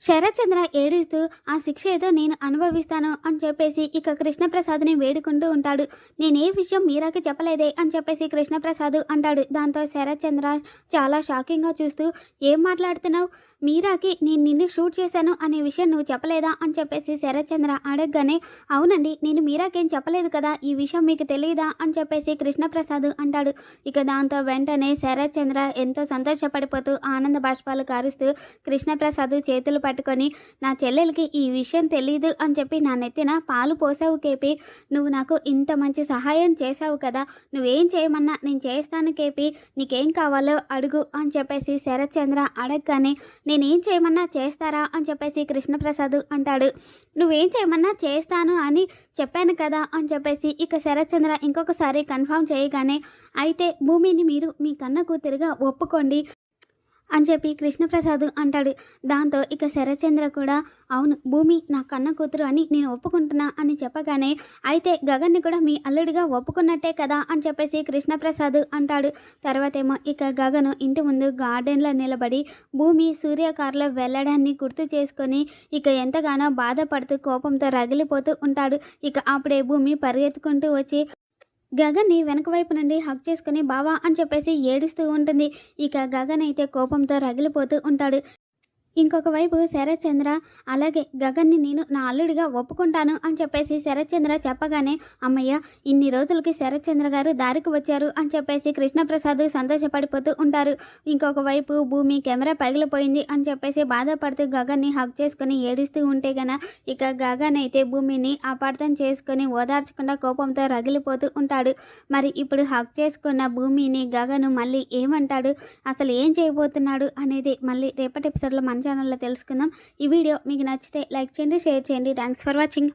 శరత్చంద్ర ఏడుస్తూ ఆ శిక్ష ఏదో నేను అనుభవిస్తాను అని చెప్పేసి ఇక కృష్ణప్రసాద్ని వేడుకుంటూ ఉంటాడు. నేనే విషయం మీరాకి చెప్పలేదే అని చెప్పేసి కృష్ణప్రసాద్ అంటాడు. దాంతో శరత్ చంద్ర చాలా షాకింగ్గా చూస్తూ ఏం మాట్లాడుతున్నావు? మీరాకి నేను నిన్ను షూట్ చేశాను అనే విషయం నువ్వు చెప్పలేదా? అని చెప్పేసి శరత్ చంద్ర అడగగానే అవునండి నేను మీరాకేం చెప్పలేదు కదా? ఈ విషయం మీకు తెలియదా అని చెప్పేసి కృష్ణప్రసాద్ అంటాడు. ఇక దాంతో వెంటనే శరత్ చంద్ర ఎంతో సంతోషపడిపోతూ ఆనంద బాష్పాలు కారుస్తూ కృష్ణప్రసాద్ చేతులు పట్టుకొని నా చెల్లెలకి ఈ విషయం తెలీదు అని చెప్పి నా నెత్తిన పాలు పోసావు కేపి నువ్వు నాకు ఇంత మంచి సహాయం చేసావు కదా నువ్వేం చేయమన్నా నేను చేస్తాను కేపి నీకేం కావాలో అడుగు అని చెప్పేసి శరత్చంద్ర అడగగానే నేనేం చేయమన్నా చేస్తారా? అని చెప్పేసి కృష్ణప్రసాద్ అంటాడు. నువ్వేం చేయమన్నా చేస్తాను అని చెప్పాను కదా అని చెప్పేసి ఇక శరత్ చంద్ర ఇంకొకసారి కన్ఫర్మ్ చేయగానే అయితే భూమిని మీరు మీ కన్న కూతురుగా ఒప్పుకోండి అని చెప్పి కృష్ణప్రసాద్ అంటాడు. దాంతో ఇక శరచంద్ర కూడా అవును భూమి నా కన్న కూతురు అని నేను ఒప్పుకుంటున్నా అని చెప్పగానే అయితే గగన్ని కూడా మీ అల్లుడిగా ఒప్పుకున్నట్టే కదా అని చెప్పేసి కృష్ణప్రసాద్ అంటాడు. తర్వాత ఏమో ఇక గగను ఇంటి ముందు గార్డెన్లో నిలబడి భూమి సూర్యకారులో వెళ్ళడాన్ని గుర్తు చేసుకొని ఇక ఎంతగానో బాధపడుతూ కోపంతో రగిలిపోతూ ఉంటాడు. ఇక అప్పుడే భూమి పరిగెత్తుకుంటూ వచ్చి గగన్ని వెనక వైపు నుండి హక్ చేసుకుని బావా అని చెప్పేసి ఏడుస్తూ ఉంటుంది. ఇక గగన్ అయితే కోపంతో రగిలిపోతూ ఉంటాడు. ఇంకొక వైపు శరత్చంద్ర అలాగే గగన్ని నేను నా అల్లుడిగా ఒప్పుకుంటాను అని చెప్పేసి శరత్చంద్ర చెప్పగానే అమ్మయ్య ఇన్ని రోజులకి శరత్చంద్ర గారు దారికి వచ్చారు అని చెప్పేసి కృష్ణప్రసాద్ సంతోషపడిపోతూ ఉంటారు. ఇంకొక వైపు భూమి కెమెరా పగిలిపోయింది అని చెప్పేసి బాధపడుతూ గగన్ని హక్ చేసుకుని ఏడుస్తూ ఉంటే గన ఇక గగన్ అయితే భూమిని అపార్థం చేసుకుని ఓదార్చకుండా కోపంతో రగిలిపోతూ ఉంటాడు. మరి ఇప్పుడు హక్ చేసుకున్న భూమిని గగను మళ్ళీ ఏమంటాడు? అసలు ఏం చేయబోతున్నాడు? అనేది మళ్ళీ రేపటి ఎపిసోడ్లో మన ఛానల్లో తెలుసుకుందాం. ఈ వీడియో మీకు నచ్చితే లైక్ చేయండి షేర్ చేయండి. Thanks for watching